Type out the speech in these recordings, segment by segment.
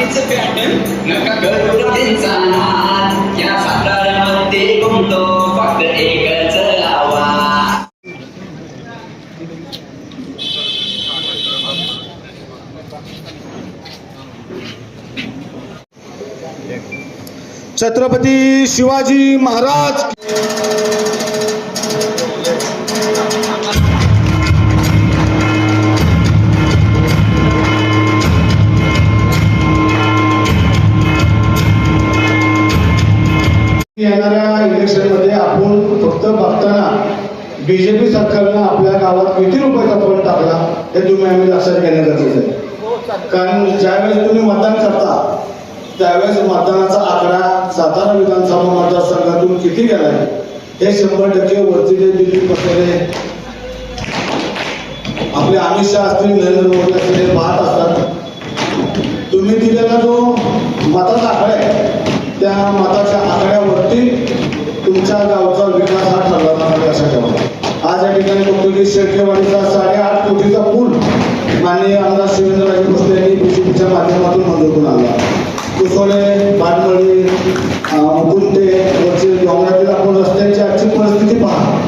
साडीच पॅटर्न नका करू त्यांचा नाद या सातारामध्ये गुंतो फक्त एकच आवाज छत्रपती शिवाजी महाराज इलेक्शनमध्ये आपण फक्त बघताना बीजेपी सरकारनं आपल्या गावात किती रुपयाचा फंड टाकला हे तुम्ही आम्ही लक्षात घेणं गरजेचं आहे. कारण ज्यावेळेस तुम्ही मतदान करता त्यावेळेस मतदानाचा आकडा सातारा विधानसभा मतदारसंघातून किती गेलाय हे शंभर टक्के वरती जे दिल्ली पसरले आपले अमित शहा असतील नरेंद्र मोदी असतील पाहत असतात. तुम्ही दिलेला जो मताचा आकडा आहे त्या मता गावचा विकास हा ठरला जाणार अशा ठेवा आज या ठिकाणी बघतो की शेळकेवाडीचा साडेआठ कोटीचा पूल माननीय आमदार शिवेंद्रराजे भोसले यांनी बीजेपीच्या माध्यमातून मंजूर करून आणला. कुसोळे बाटमळी मुकुंटे वरचे डोंगरातील आपण रस्त्यांची आजची परिस्थिती पहा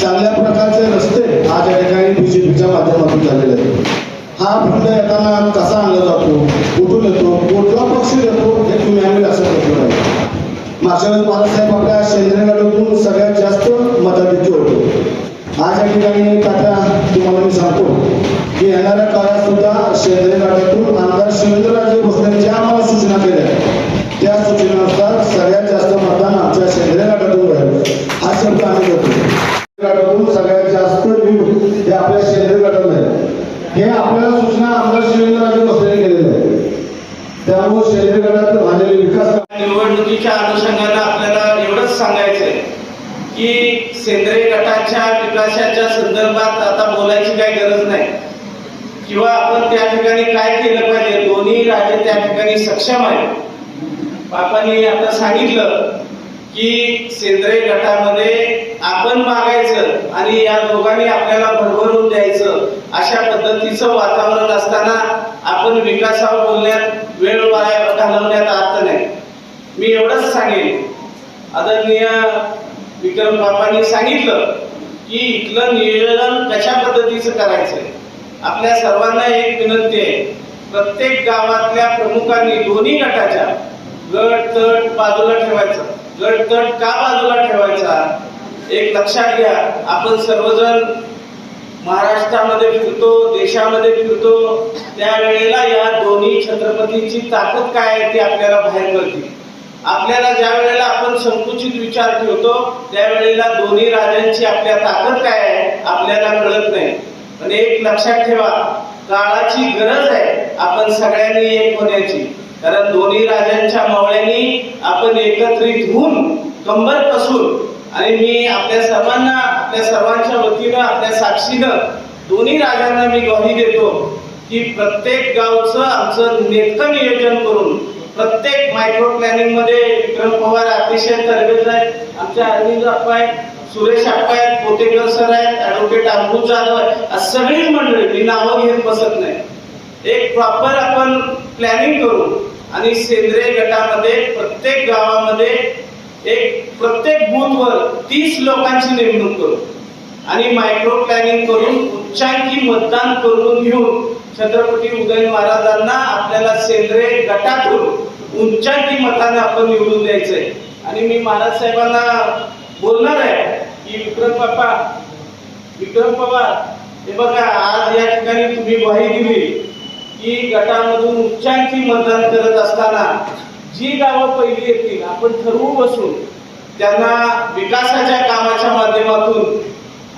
चांगल्या प्रकारचे रस्ते आज या ठिकाणी बीजेपीच्या माध्यमातून झालेले आहेत हा फंड येताना कसा आणला जातो कुठून येतो कुठला पक्ष देतो हे तुम्ही आम्ही लक्षात घेतलं पाहिजे मागच्या वेळेस बाळासाहेब आपल्या शेंद्रे गटातून सगळ्यात जास्त मताधिक्य होतो आज या ठिकाणी तात्या तुम्हाला मी सांगतो की येणाऱ्या काळात सुद्धा शेंद्रे गटातून आमदार शिवेंद्रराजे भोसले ज्या आम्हाला सूचना केल्या. त्या सूचनेनुसार सगळ्यात जास्त मतदान आमच्या शेंद्रे गटातून होईल. हा शब्द आम्ही देतो गटातून सगळ्यात जास्त हे आपल्या शेंद्रे गटातून आहे हे आपल्याला सूचना आमदार शिवेंद्रराजे भोसले केलेल्या आहेत. त्यामुळे शेंद्रे गटात झालेले विकास निवडणुकीच्या अनुषंगानं आपल्याला एवढंच सांगायचं आहे की सेंद्रिय गटाच्या विकासाच्या संदर्भात आता बोलायची काही गरज नाही. किंवा आपण त्या ठिकाणी काय केलं पाहिजे? दोन्ही राजे त्या ठिकाणी सक्षम आहेत. बापांनी आता सांगितलं की सेंद्रिय गटामध्ये आपण मागायचं आणि या दोघांनी आपल्याला भरभरून द्यायचं. अशा पद्धतीचं वातावरण असताना आपण विकासावर बोलण्यात वेळ वाया घालवण्यात अर्थ नाही. मी एवढंच सांगेन. आदरणीय विक्रम बापांनी सांगितलं की इथलं नियोजन कशा पद्धतीचं करायचं आपल्या सर्वांना एक विनंती आहे. प्रत्येक गावातल्या प्रमुखांनी दोन्ही गटाच्या गट तट बाजूला ठेवायचा. गट तट का बाजूला ठेवायचा? एक लक्षात घ्या. आपण सर्वजण महाराष्ट्रामध्ये फिरतो देशामध्ये फिरतो. त्यावेळेला या दोन्ही छत्रपतीची ताकद काय आहे ती आपल्याला बाहेर कळते. आपल्याला ज्या वेळेला आपण संकुचित विचार ठेवतो त्यावेळेला दोन्ही राजांची आपल्या ताकद काय आहे आपल्याला कळत नाही. पण एक लक्षात ठेवा काळाची गरज आहे आपण सगळ्यांनी एक होण्याची. कारण दोन्ही राजांच्या मावळ्यांनी आपण एकत्रित होऊन कंबर कसून आणि मी आपल्या सर्वांना आपल्या सर्वांच्या वतीनं आपल्या साक्षीनं दोन्ही राजांना मी ग्वाही देतो की प्रत्येक गावचं आमचं नेतकं नियोजन करून प्रत्येक मायक्रो प्लॅनिंगमध्ये विक्रम पवार अतिशय तरबेज आहेत. आमच्या अरविंद अप्पा आहेत सुरेश अप्पा आहेत पोतेकर सर आहेत ऍडव्होकेट अमृत जाधव आहेत. सगळी मंडळी मी नावं घेत बसत नाही. एक प्रॉपर आपण प्लॅनिंग करू आणि सेंद्रिय गटामध्ये प्रत्येक गावामध्ये एक प्रत्येक बूथवर तीस लोकांची नेमणूक करू. आणि मायक्रो प्लॅनिंग करून उच्चांकी मतदान करून घेऊन छत्रपती उदय महाराजांना आपल्याला सेंद्रिय गटातून उच्चांकी मताने आपण निवडून द्यायचंय. आणि मी महाराज साहेबांना बोलणार आहे की विक्रम बाप्पा विक्रम पवार हे बघा आज या ठिकाणी तुम्ही ग्वाही दिली की गटामधून उच्चांकी मतदान करत असताना जी गावं पहिली येतील आपण ठरवू बसून त्यांना विकासाच्या कामाच्या माध्यमातून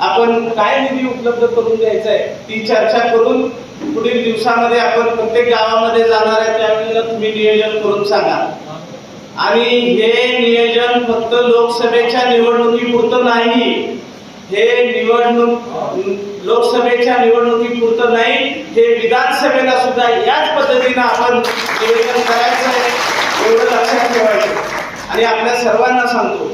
आपण काय निधी उपलब्ध करून द्यायचा आहे ती चर्चा करून पुढील दिवसामध्ये आपण प्रत्येक गावामध्ये जाणार आहे त्यावेळेला तुम्ही नियोजन करून सांगा. आणि हे नियोजन फक्त लोकसभेच्या निवडणुकीपुरतं नाही हे निवडणूक लोकसभेच्या निवडणुकीपुरतं नाही हे विधानसभेला सुद्धा याच पद्धतीनं आपण नियोजन करायचं आहे एवढं लक्षात ठेवायचं. आणि आपल्या सर्वांना सांगतो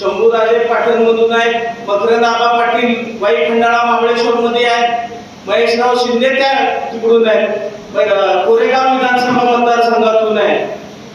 शंभूराजे पाटणमधून आहेत मकरंद पाटील वाई खंडाळा महाबळेश्वर मध्ये आहेत महेशराव शिंदे त्या तिकडून आहेत कोरेगाव विधानसभा मतदारसंघातून आहे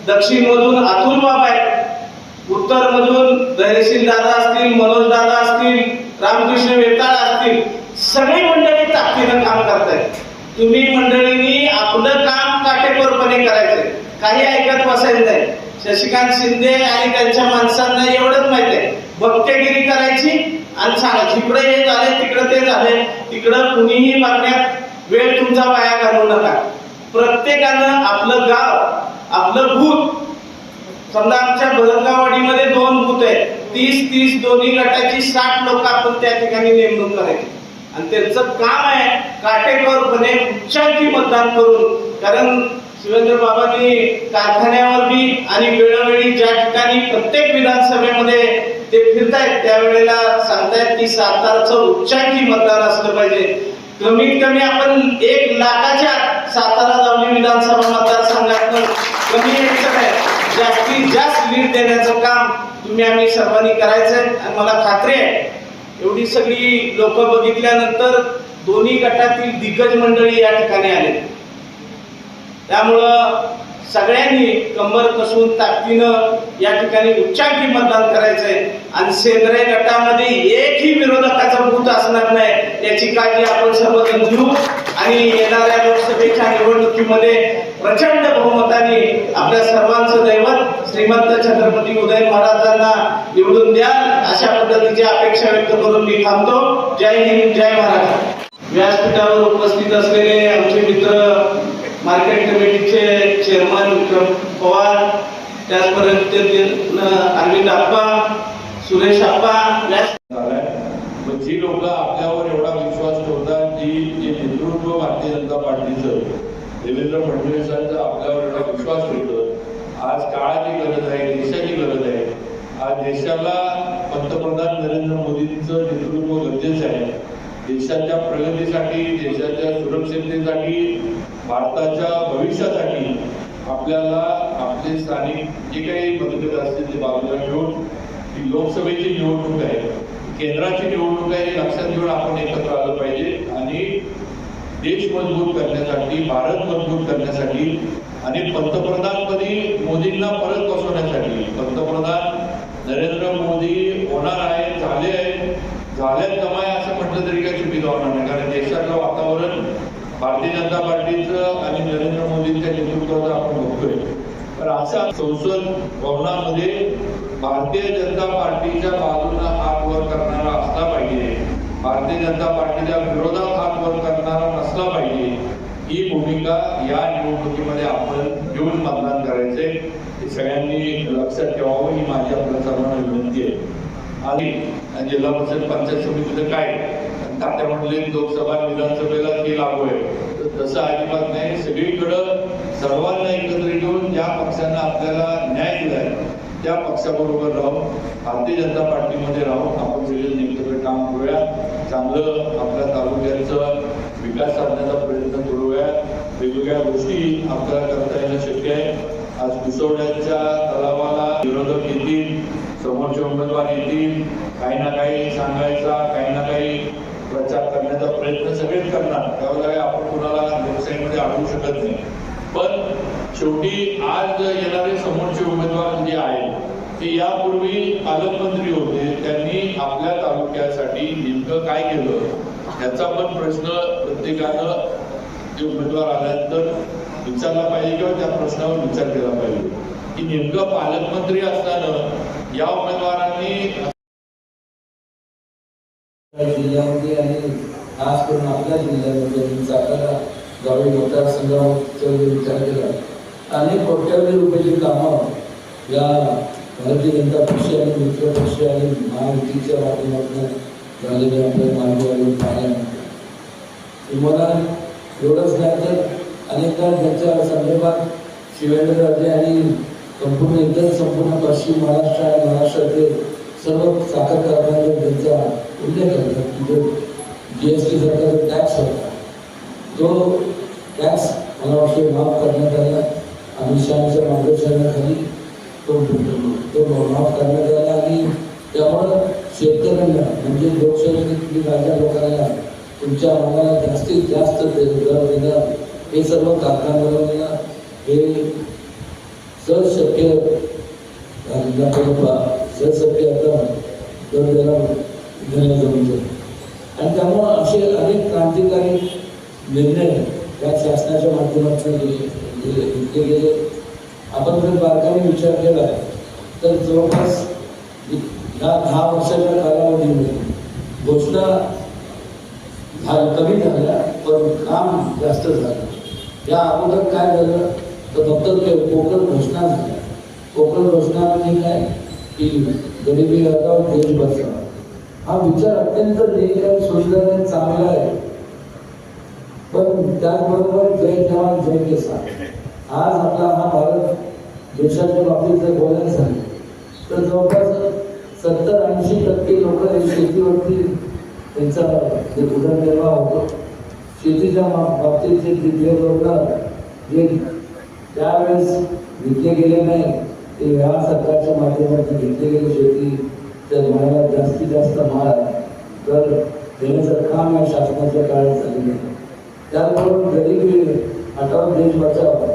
दक्षिण मधून अतुल बाबा आहेत उत्तर मधून धैर्यशील दादा असतील मनोज दादा असतील रामकृष्ण वेताळ असतील सगळी मंडळी ताकदीनं काम करतायत. तुम्ही मंडळींनी आपलं काम काटेकोरपणे करायचंय. काही ऐकत बसायचं नाही. शशिकांत शिंदे आणि त्यांच्या माणसांना एवढंच माहिती आहे. भक्तगिरी करायची आणि सांगा इकडे हे झाले तिकडं ते झाले तिकडं कुणीही मागण्यात वेळ तुमचा वाया घालवू नका. प्रत्येकानं आपलं गाव आपलं भूत समजा आमच्या भरंगावाडीमध्ये दोन भूत आहेत. तीस तीस दोन्ही गटाची साठ लोक आपण त्या ठिकाणी नेमणूक करायची. आणि त्यांचं काम आहे काटेकोरपणे उच्चांकी मतदान करून कारण शिवेंद्र बाबांनी कारखान्यावर बी आणि वेळोवेळी ज्या ठिकाणी प्रत्येक विधानसभेमध्ये ते फिरतायत त्यावेळेला सांगतायत की सातारचं उच्चांकी मतदान असलं पाहिजे. कमीत कमी आपण एक लाखाच्या सातारा जावली विधानसभा मतदारसंघात कमी यायचं जास्तीत जास्त लीड देण्याचं काम तुम्ही आम्ही सर्वांनी करायचं आणि मला खात्री आहे एवढी सगळी लोक बघितल्यानंतर दोन्ही गटातील दिग्गज मंडळी या ठिकाणी आले त्यामुळं सगळ्यांनी कंबर कसून ताकदीनं या ठिकाणी उच्चांकी मतदान करायचंय. आणि सेंद्रिय गटामध्ये एकही विरोधकाचा बूथ असणार नाही याची काळजी आपण सर्वजण घेऊ. आणि येणाऱ्या लोकसभेच्या निवडणुकीमध्ये प्रचंड बहुमताने आपल्या सर्वांचं दैवत श्रीमंत छत्रपती उदय महाराजांना निवडून द्याल अशा पद्धतीची अपेक्षा व्यक्त करून मी थांबतो. जय हिंद जय महाराज व्यासपीठावर उपस्थित असलेले आमचे मित्र मार्केट कमिटीचे चेअरमन विक्रम पवार त्याचपर्यंत अरविंद आप्पा सुरेश आप्पा जी लोक आपल्यावर एवढा विश्वास ठेवतात जी जे नेतृत्व भारतीय जनता पार्टीचं देवेंद्र फडणवीसांचा आपल्यावर एवढा विश्वास ठेवतं आज काळाची गरज आहे देशाची गरज आहे. आज देशाला पंतप्रधान नरेंद्र मोदींचं नेतृत्व गरजेचं आहे. देशाच्या प्रगतीसाठी देशाच्या सुरक्षिततेसाठी भारताच्या भविष्यासाठी आपल्याला आपले स्थानिक जे काही पद्धत असतील ते बाजूला घेऊन ही लोकसभेची निवडणूक आहे केंद्राची निवडणूक आहे हे लक्षात घेऊन आपण एकत्र आलं पाहिजे आणि देश मजबूत करण्यासाठी भारत मजबूत करण्यासाठी आणि पंतप्रधानपदी मोदींना परत बसवण्यासाठी पंतप्रधान नरेंद्र मोदी होणार आहे झाले आहे झाल्यात कमाय असं म्हटलं तरी काही चुकीचं होणार नाही कारण देशातलं वातावरण भारतीय जनता पार्टीचं आणि नरेंद्र मोदींच्या नेतृत्वाचं आपण बघतोय. तर अशा संसद भवनामध्ये भारतीय जनता पार्टीच्या बाजूनं हात वर करणारा असला पाहिजे. भारतीय जनता पार्टीच्या विरोधात हात वर करणारा नसला पाहिजे. ही भूमिका या निवडणुकीमध्ये आपण घेऊन मतदान करायचंय. हे सगळ्यांनी लक्षात ठेवावं ही माझी आपल्या सर्वांना विनंती आहे. आणि जिल्हा परिषद पंचायत समितीचं काय? तात्या म्हणले लोकसभा विधानसभेला ते लागू आहे. तर तसं अजिबात नाही. सगळीकडं सर्वांना एकत्र घेऊन ज्या पक्षांना आपल्याला न्याय दिलाय त्या पक्षाबरोबर राहून भारतीय जनता पार्टीमध्ये राहून आपण सगळे एकत्र काम करूया. चांगलं आपल्या तालुक्याचं विकास साधण्याचा प्रयत्न करूया. वेगवेगळ्या गोष्टी आपल्याला करता येणं शक्य आहे. आज कुसवड्याच्या तलावाला विरोधक येतील समोरचे उमेदवार येतील. काही ना काही सांगायचा काही ना काही प्रचार करण्याचा प्रयत्न सगळेच करणार. त्यामुळे आपण कुणाला लोकशाहीमध्ये आणू शकत नाही. पण शेवटी आज येणारे समोरचे उमेदवार जे आहेत ते यापूर्वी पालकमंत्री होते. त्यांनी आपल्या तालुक्यासाठी नेमकं काय केलं याचा पण प्रश्न प्रत्येकानं जे उमेदवार आल्यानंतर विचारला पाहिजे किंवा त्या प्रश्नावर विचार केला पाहिजे. की नेमकं पालकमंत्री असताना या उमेदवारांनी जिल्ह्यामध्ये आणि खास करून आपल्या जिल्ह्यामध्ये आणि सातारा गावी मतदारसंघाचा विचार केला अनेक कोट्यावधी रुपयाची कामं या भारतीय जनता पक्ष आणि मित्र पक्ष आणि महायुतीच्या माध्यमातून झालेले आपल्या मार्गावरून पाहायला मिळते तुम्हाला एवढंच नाही तर अनेकदा त्याच्या संदर्भात शिवेंद्रराजे आणि संपूर्ण इतर संपूर्ण पश्चिम महाराष्ट्र आणि महाराष्ट्रातील सर्व साखर कारखान्यावर त्यांचा उल्लेख करतात. की जो जी एस टी सरकारचा टॅक्स होता. तो टॅक्स मला वाटतं माफ करण्यात आला. अमित शहाच्या मार्गदर्शनाखाली तो तो माफ करण्यात आला आणि त्यामुळं शेतकऱ्यांना म्हणजे लोकशाहीतील राजा लोकांना तुमच्या मनाला जास्तीत जास्त दर देणं हे सर्व कारखानदारांना हे सहज शक्य सहज शक्य आता दर त्याला देणं आणि त्यामुळं असे अनेक क्रांतिकारी निर्णय या शासनाच्या माध्यमातून गेले घेतले गेले. आपण जर बारकाने विचार केला तर जवळपास या दहा वर्षाच्या कालावधीमध्ये घोषणा कमी झाल्या पण काम जास्त झालं. या अगोदर काय झालं? तर फक्त कोकण घोषणा झाल्या कोकण घोषणा म्हणजे काय? की गरिबी हटाव देश बचाव हा विचार अत्यंत नेक आणि सुंदर चांगला आहे. पण त्याचबरोबर जय जवान जय किसान आज आपला हा भारत देशाच्या बाबतीत जर बोलायला झालं तर जवळपास सत्तर ऐंशी टक्के लोक शेतीवरती त्यांचा जे उदरनिर्वाह होतो शेतीच्या मा- बाबतीत जे तिथले लोक जे त्यावेळेस घेतले गेले नाही ते या सरकारच्या माध्यमातून घेतले गेले शेती तर मला जास्तीत जास्त माल तर देण्याचं काम या शासनाच्या काळात झालेलं आहे. त्याचबरोबर गरिबी हटाव देश बचाव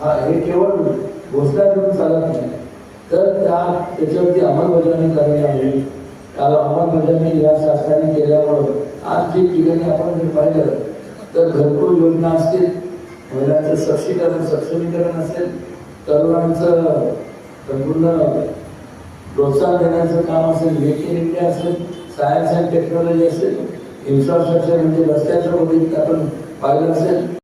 हा हे केवळ घोषणा करून चालत नाही. तर त्या त्याच्यावरती अंमलबजावणी करायला हवी त्याला अंमलबजावणी म्हणजे या शासनाने केल्यामुळं आज जे ठिकाणी आपण जर पाहिलं तर घरकुल योजना असतील महिलांचं सक्षीकरण सक्षमीकरण असेल तरुणांचं संपूर्ण प्रोत्साहन देण्याचं काम असेल मेक इन इंडिया असेल सायन्स अँड टेक्नॉलॉजी असेल इन्फ्रास्ट्रक्चर म्हणजे रस्त्याच्या बाबतीत आपण पाहिलं असेल.